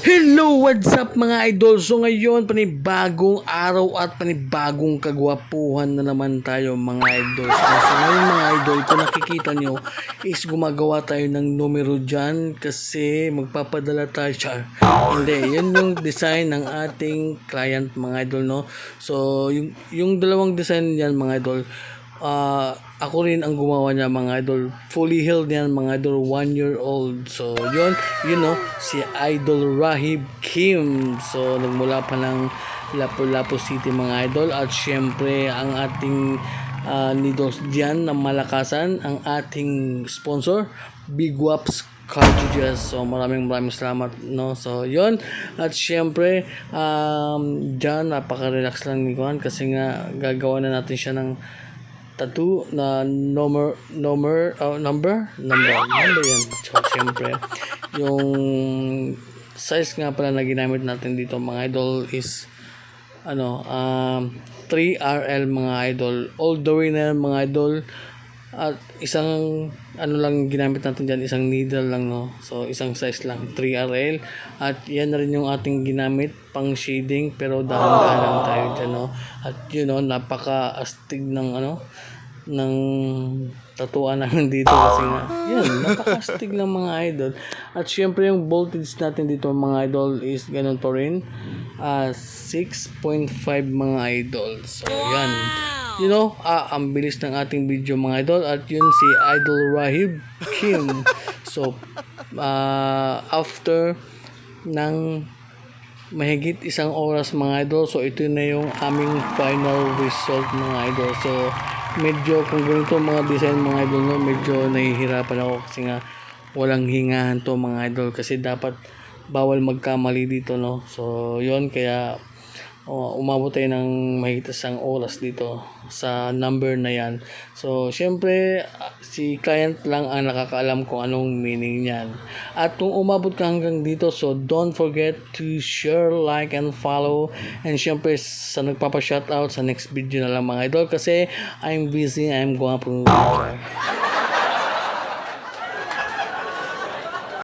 Hello, what's up mga idol? So ngayon, panibagong araw at panibagong kagwapuhan na naman tayo mga idol. So, so ngayon mga idol, kung nakikita nyo, is gumagawa tayo ng numero dyan kasi magpapadala tayo siya. Hindi, yun yung design ng ating client mga idol, no? So, yung, yung dalawang design yan mga idol, Ah, ako rin ang gumawa niya mga idol. Fully healed yan mga idol, one year old. So, yun, you know, si Idol Rahib Kim. So, nagmula pa ng Lapu-Lapu City mga idol. At syempre, ang ating ah, needles dyan na malakasan, ang ating sponsor, Big Waps cartridges. So maraming maraming salamat no. So yon at syempre um diyan napaka-relax lang ni Juan kasi nga gagawa na natin siya ng tattoo na number number oh, number? Number number yan. So syempre yung size nga pala na ginamit natin dito mga idol is ano um 3RL mga idol. All the way na mga idol at isang ano lang ginamit natin dyan isang needle lang no? So isang size lang 3RL at yan na rin yung ating ginamit pang shading pero dahan-dahan lang tayo dyan no? At yun no napaka astig ng ano ng tatuan namin dito kasi nga yun napaka-astig ng mga idol. At syempre yung voltage natin dito mga idol is ganun pa rin ah 6.5 mga idol. So yan you know, ah, ang bilis ng ating video mga idol at yun si Idol Rahib Kim. So, ah, after ng mahigit isang oras mga idol, so ito na yung aming final result mga idol. So, medyo kung ganito mga design mga idol, no, medyo nahihirapan ako kasi nga walang hingahan to mga idol kasi dapat bawal magkamali dito no. So, yon kaya oh, umabot tayo ng mahigit isang oras dito sa number na yan. So, syempre, si client lang ang nakakaalam kung anong meaning niyan. At kung umabot ka hanggang dito, so don't forget to share, like, and follow. And syempre, sa nagpapa-shoutout sa next video na lang mga idol kasi I'm busy, I'm going to